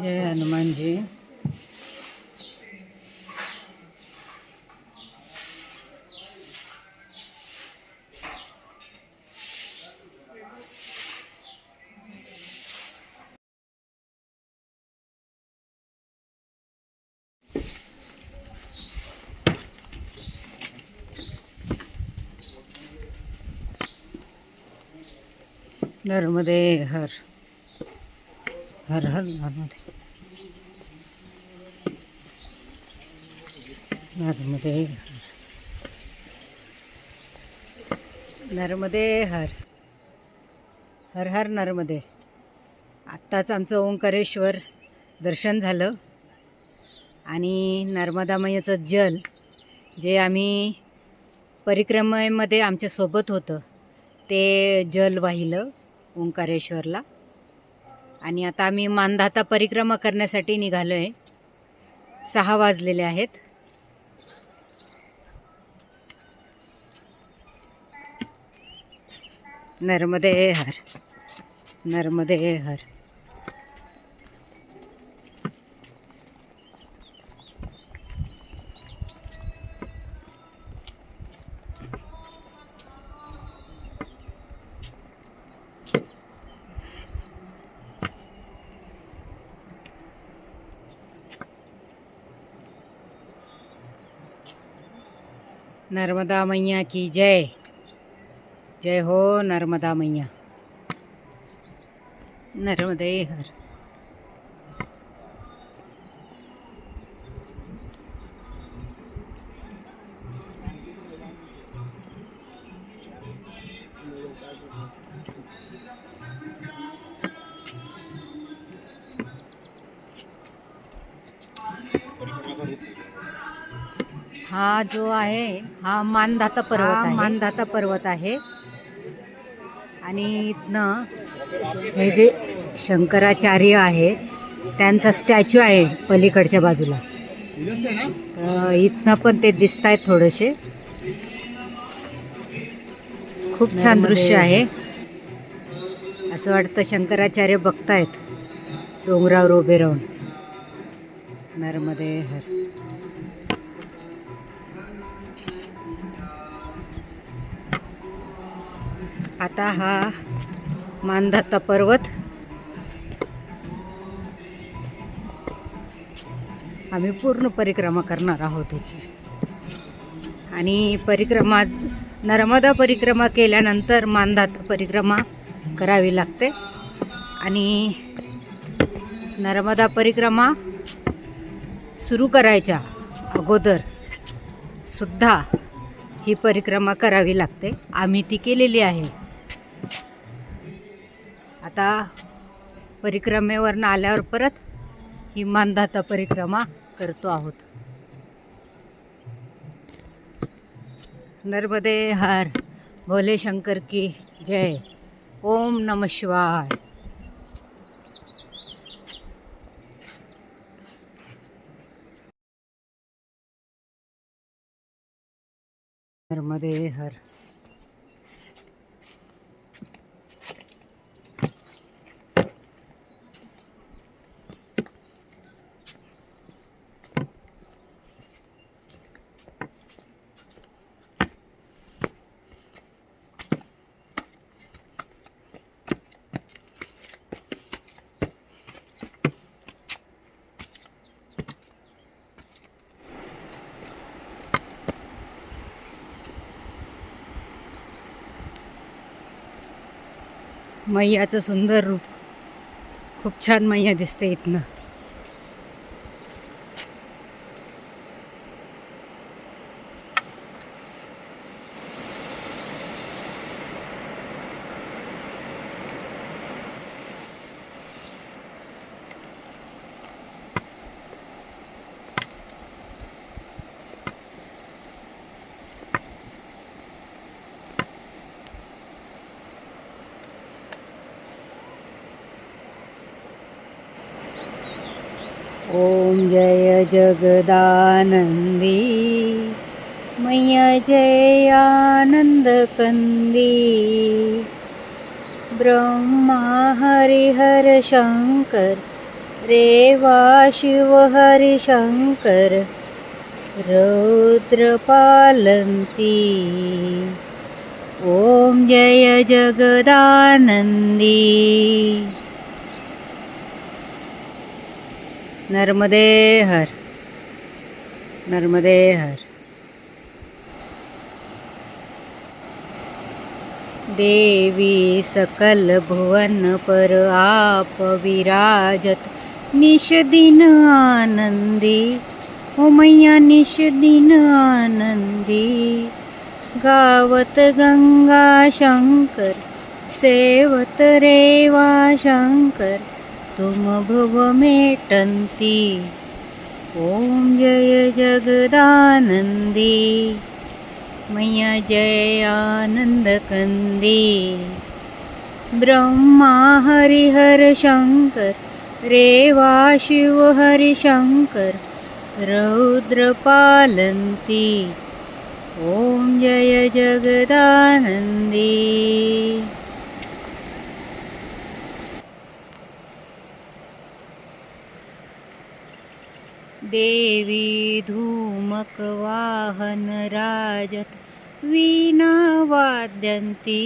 जय हनुमान जी नर्मदे हर हर हर नर्मदे. नर्मदे हर. नर्मदे हर हर हर नर्मदे. आत्ताच आमचं ओंकारेश्वर दर्शन झालं. आणि नर्मदामयाचं जल जे आम्ही परिक्रमेमध्ये आमच्यासोबत होतं ते जल वाहिलं. ओंकारेश्वरला. आणि आता आम्ही मानधाता परिक्रमा करण्यासाठी निघालो आहे सहा वाजलेले आहेत. नर्मदे हर नर्मदे हर. नर्मदा मैया की जय। जय हो नर्मदा मैया। नर्मदे हर। हा जो आहे हा मानधाता पर्वत आहे. मानधाता पर्वत आहे. आणि इथनं हे जे शंकराचार्य आहेत त्यांचा स्टॅच्यू आहे पलीकडच्या बाजूला. इथनं पण ते दिसत आहेत थोडेसे. खूप छान दृश्य आहे. असं वाटतं शंकराचार्य बघतायत डोंगरावर उभे राहून. नर्मदे हर. आता हा मानधाता पर्वत. आम्ही पूर्ण परिक्रमा करणार आहोत त्याची आणि परिक्रमा नर्मदा परिक्रमा केल्यानंतर मानधाता परिक्रमा करावी लागते. आणि नर्मदा परिक्रमा सुरू करायच्या अगोदर सुद्धा ही परिक्रमा करावी लागते. आम्ही ती केलेली आहे. आता परिक्रमेवरनं आल्यावर परत ही मानधाता परिक्रमा करतो आहोत. नर्मदे हर भोले शंकर की जय. ओम नम शिवाय. नर्मदे हर। मैयाचं सुंदर रूप. खूप छान मैया दिसते इथनं. ॐ जय जगदानन्दी। मैया जय आनन्दकन्दी। ब्रह्मा हरिहर शङ्कर रेवा शिव हरिशङ्कर रौद्रपालन्ती ॐ जय जगदानन्दी नर्मदे हर नर्मदे हर। देवी सकल भुवन पर आप विराजत निश दिन आनंदी। ओ मैया निश दिन आनंदी। गावत गंगा शंकर सेवत रेवा शंकर। तुम भुव मेटन्ति ॐ जय जगदानन्दी। मैया जय आनन्दकन्दी। ब्रह्मा हरिहर शङ्कर रेवा शिव हरिशङ्कर रौद्रपालन्ति ॐ जय जगदानन्दी देवी धूमक वाहन राजत वीणा वाद्यन्ती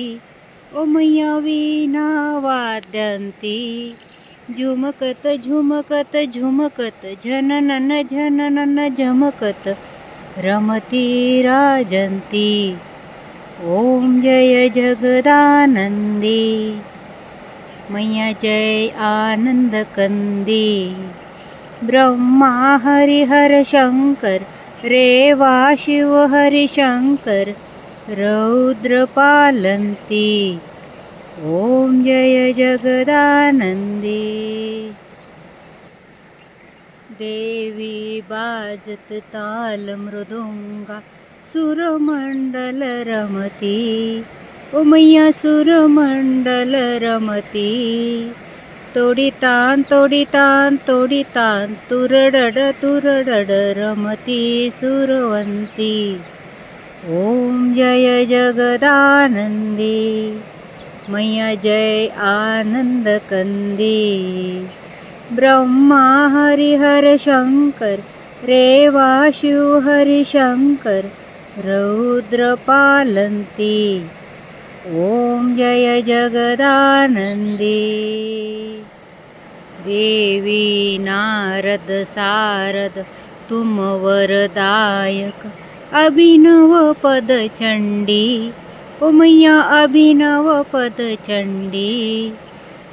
मैया वीणा वाद्यन्ती। झुमकत झुमकत झुमकत झननन झननन झमकत रमती राजन्ती। ॐ जय जगदानन्दी मैया जय आनन्दकन्दी ब्रह्मा हरिहर शङ्कर रेवा शिव हरिशङ्कर रौद्रपालन्ति। ॐ जय जगदानन्दी देवी बाजत ताल मृदुङ्गा सुरमण्डल रमती तोडितान तोडितान तोडितान तुरडड तुरडड रमती सुरवंती ॐ जय जगदानन्दी मैया जय आनन्दकन्दी। ब्रह्मा हरिहर शङ्कर रेवा शिव हरिशङ्कर रौद्रपालन्ति ॐ जय जगदानन्दी। देवी नारद सारद तुम वरदायक अभिनव पद चण्डी। ओमै अभिनवपद चण्डी।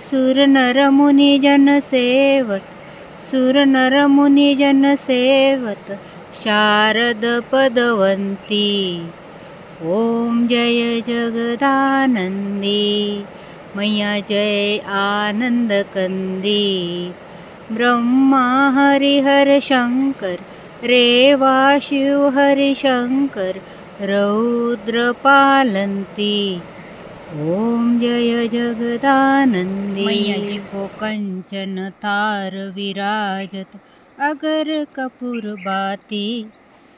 सुर नरमुनि जनसेवत सुर नरमुनि जनसेवत शारद पदवन्ती ॐ जय जगदानन्दी मैया जय आनन्दकन्दी। ब्रह्मा हरिहर शङ्कर रेवा शिव हरिशङ्कर रौद्रपालन्ति ॐ जय जगदानन्दी। मैयाजी को कंचन तार विराजत अगर कपूर बाती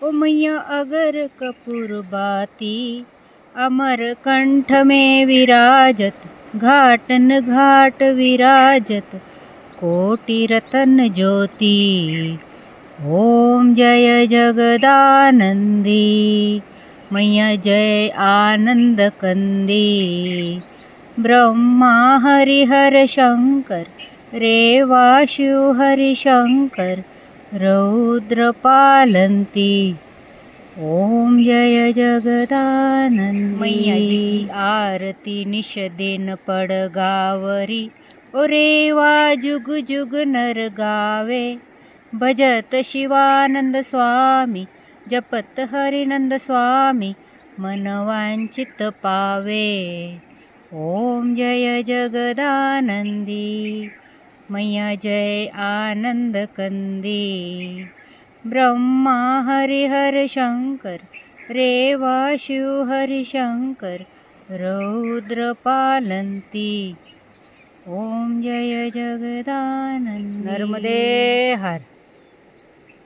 ओ मैया अगर कपूर बाती अमर कंठ में विराजत घाटन घाट विराजत कोटि रतन ज्योति ॐ जय जगदानन्दी मैया जय आनन्दकन्दी ब्रह्मा हरिहर शङ्कर रेवा शिव हरिशङ्कर रौद्रपालन्ति। ओम जय जगदानंदी आरती निषदेन पडगावरी। ओरे वा जुग जुग नर गावे। भजत शिवानंद स्वामी जपत हरिनंद स्वामी मनवांचित पावे। ओम जय जगदानंदी मैया जय आनंद कंदे। ब्रह्मा हरिहर शंकर रेवा शिव हरिशंकर रौद्र पालंती। ओम जय जगदानंद। नर्मदे हर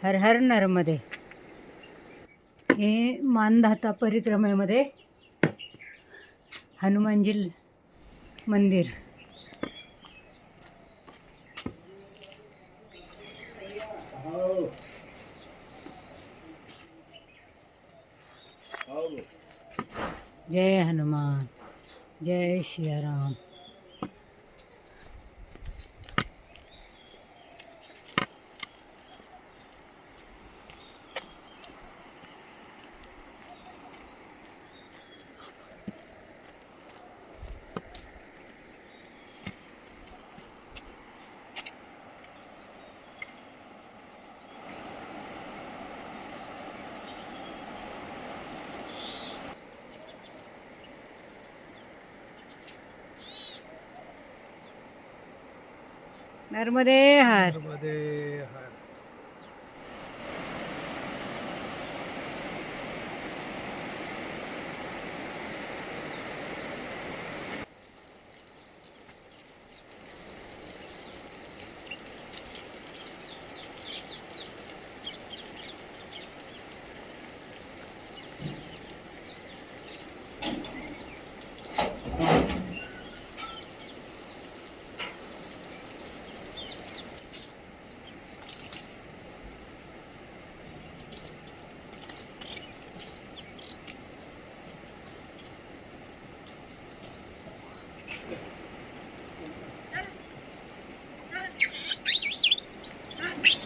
हर हर नर्मदे। हे मानधाता परिक्रमेमध्ये हनुमानजी मंदिर जय हनुमान जय सियाराम नर्मदे हर.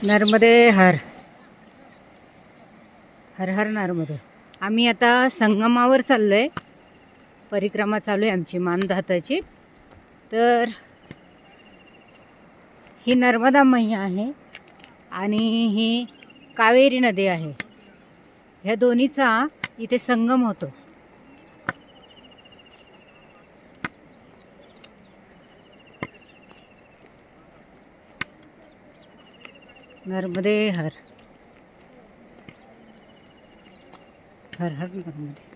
नर्मदे हर. हर हर नर्मदे आम्ही आता संगमावर चाललो आहे परिक्रमा चालू आहे आमची मानधाताची. तर ही नर्मदा मैया आहे आणि ही कावेरी नदी आहे. ह्या दोन्हीचा इथे संगम होतो. नर्मदे हर. हर हर नर्मदे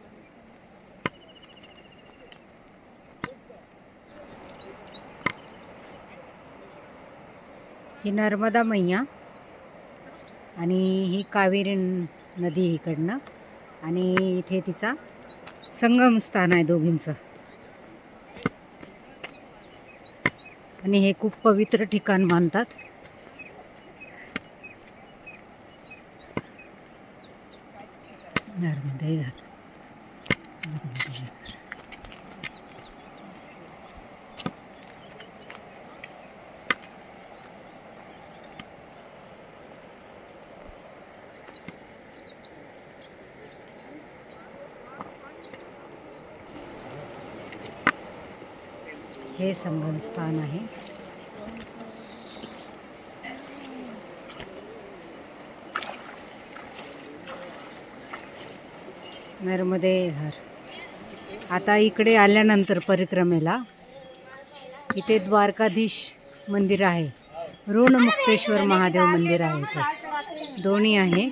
ही नर्मदा मैया आणि ही कावेरी नदी इकडनं. आणि इथे तिचा संगम स्थान आहे दोघींचं. आणि हे खूप पवित्र ठिकाण मानतात. नर्मदे हर नर्मदे हर हे स्थान आहे. नर्मदे हर. आता इकडे आल्यानंतर परिक्रमेला. इथे द्वारकाधीश मंदिर आहे. ऋणमुक्तेश्वर महादेव मंदिर आहे इथे. दोन्ही आहे.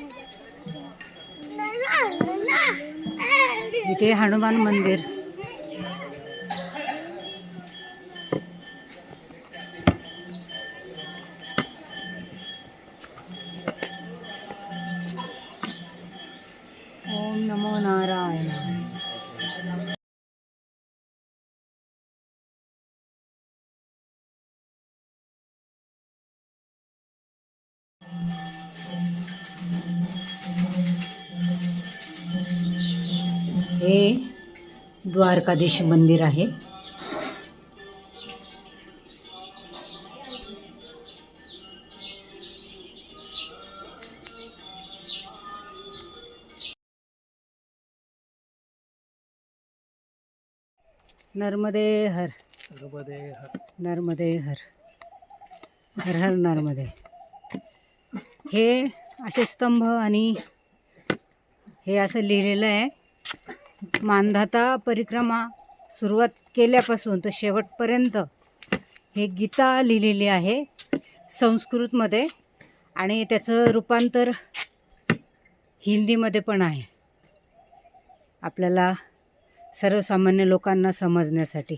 इथे हनुमान मंदिर. द्वारकाधीश मंदिर आहे. नर्मदे हर. नर्मदे हर. नर्मदे हर. हर हर नर्मदे. हे असे स्तंभ आणि हे असं लिहिलेलं आहे. मानधाता परिक्रमा सुरुवात केल्यापासून तर शेवटपर्यंत हे गीता लिहिलेली आहे संस्कृतमध्ये आणि त्याचं रूपांतर हिंदीमध्ये पण आहे. आपल्याला सर्वसामान्य लोकांना समजण्यासाठी.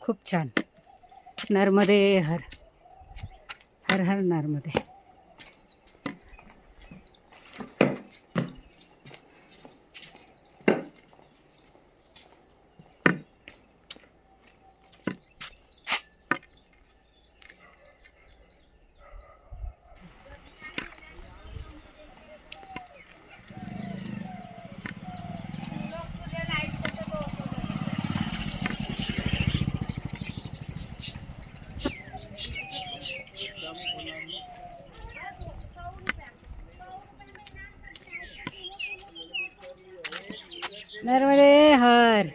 खूप छान. नर्मदे हर. हर हर नर्मदे नर्मदे हर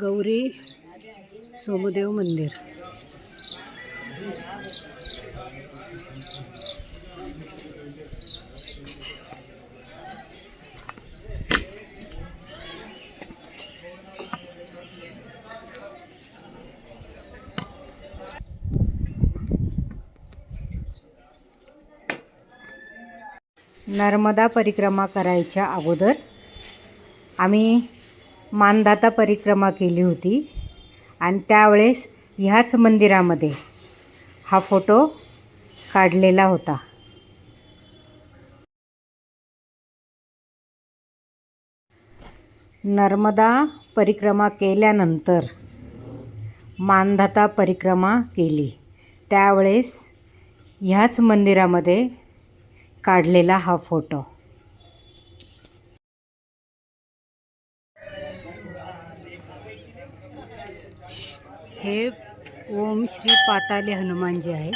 गौरी सोमदेव मंदिर. नर्मदा परिक्रमा करायच्या अगोदर आम्ही मानदाता परिक्रमा केली होती. आणि त्यावेळेस ह्याच मंदिरामध्ये हा फोटो काढलेला होता. नर्मदा परिक्रमा केल्यानंतर मानधाता परिक्रमा केली. त्यावेळेस ह्याच मंदिरामध्ये काढलेला हा फोटो. हे ओम श्री पाताले हनुमानजी आहेत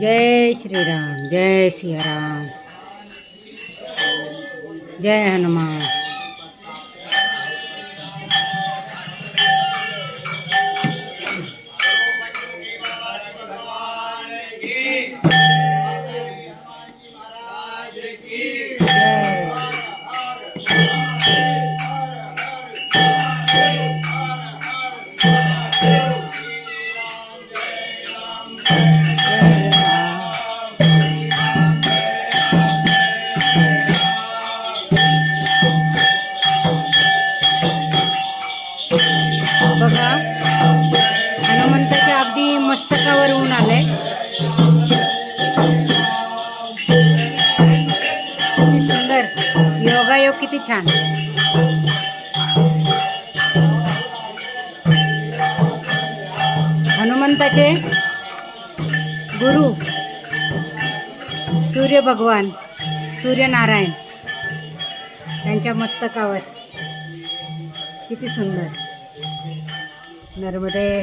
जय श्रीराम जय सियाराम जय हनुमान. किती छान. हनुमंताचे गुरु सूर्य भगवान सूर्यनारायण त्यांच्या मस्तकावर. किती सुंदर. नर्मदे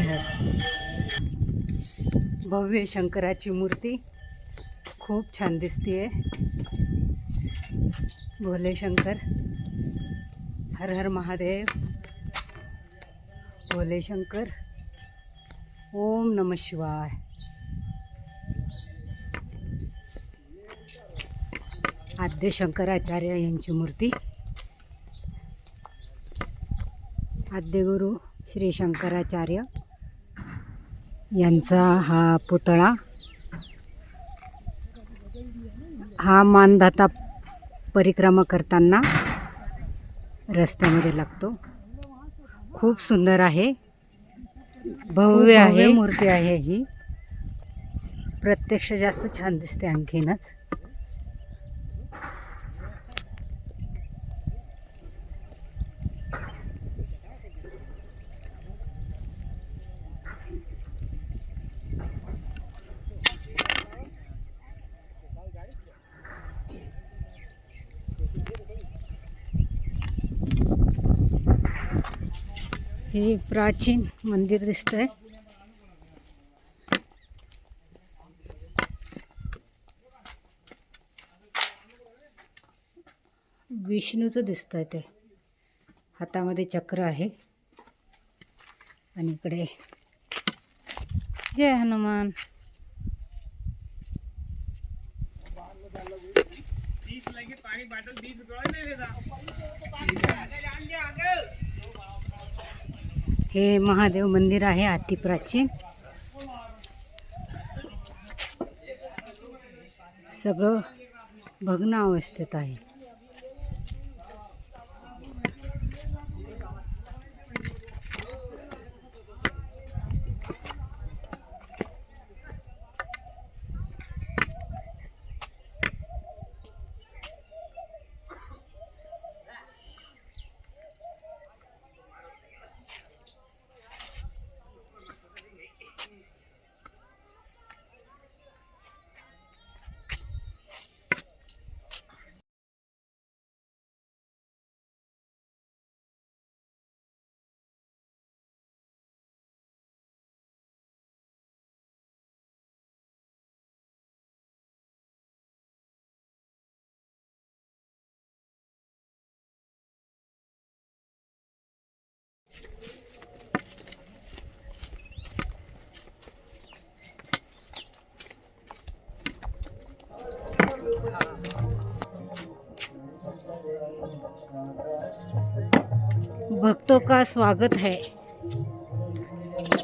भव्य शंकराची मूर्ती खूप छान दिसते भोले शंकर हर हर महादेव। भोले शंकर ओम नम शिवाय। आद्य शंकराचार्य यांची मूर्ती। आद्यगुरु श्री शंकराचार्य यांचा हा पुतळा हा मानधाता परिक्रमा करताना रस्त्यामध्ये लागतो. खूप सुंदर आहे. भव्य आहे. मूर्ती आहे ही. प्रत्यक्ष जास्त छान दिसते आणखीनच. हे प्राचीन मंदिर दिसतंय. विष्णूचं दिसतंय ते. हातामध्ये चक्र आहे. आणि इकडे जय हनुमान. हे महादेव मंदिर आहे अति प्राचीन. सगळं भग्न अवस्थेत आहे. भक्तों का स्वागत है?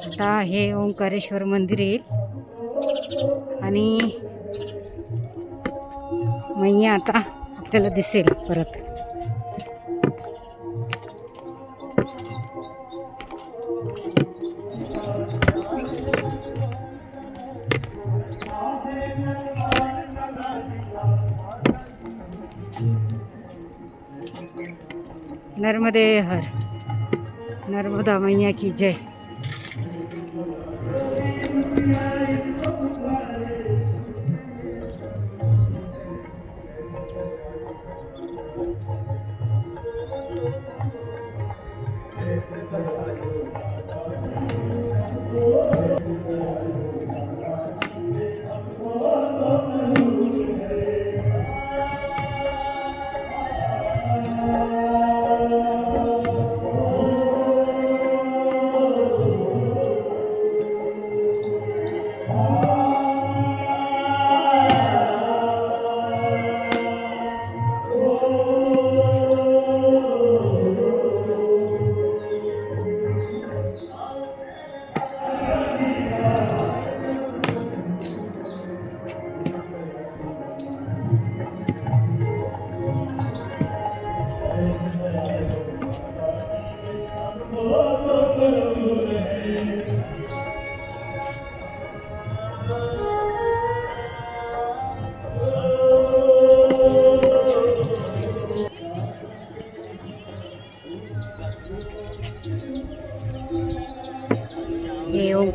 आता हे ओंकारेश्वर मंदिर येईल आणि मैया आता आपल्याला दिसेल परत. नर्मदे हर. नर्मदा मैया की जय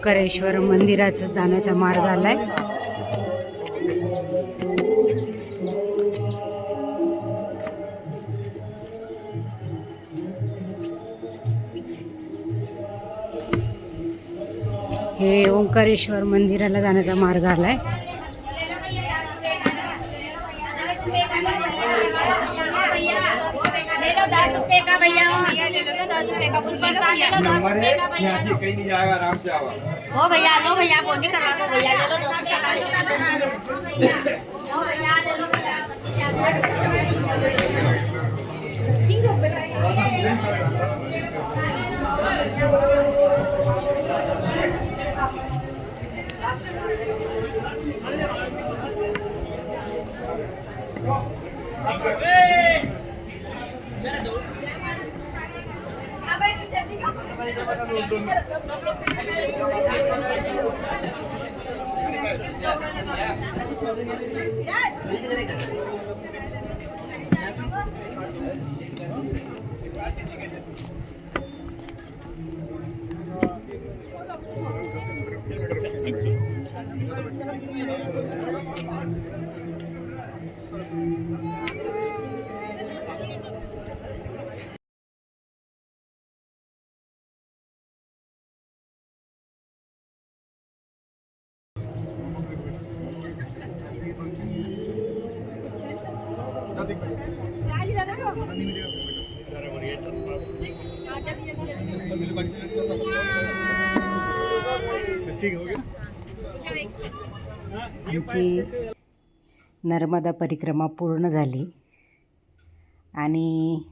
ओंकारेश्वर मंदिराचा जाण्याचा मार्ग आलाय. हे ओंकारेश्वर मंदिराला जाण्याचा मार्ग आलाय. का भैया? भैया ले लो ना दस रुपए का फुल प्रसाद ले लो दस रुपए का भैया कहीं नहीं जाएगा आराम से आओ ओ भैया लो भैया बोनी करवा दो भैया ले लो दस रुपए का लो भैया ले लो भैया आमची नर्मदा परिक्रमा पूर्ण झाली आणि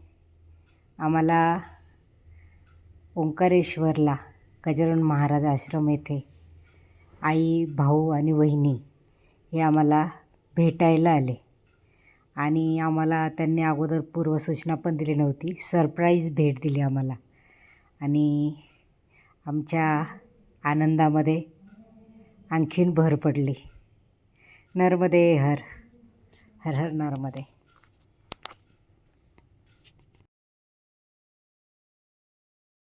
आम्हाला ओंकारेश्वरला गजानन महाराज आश्रम येथे आई भाऊ आणि वहिनी हे आम्हाला भेटायला आले. आणि आम्हाला त्यांनी अगोदर पूर्वसूचना पण दिली नव्हती. सरप्राईज भेट दिली आम्हाला. आणि आमच्या आनंदामध्ये आणखीन भर पडली. नर्मदे हर हर हर नर्मदे.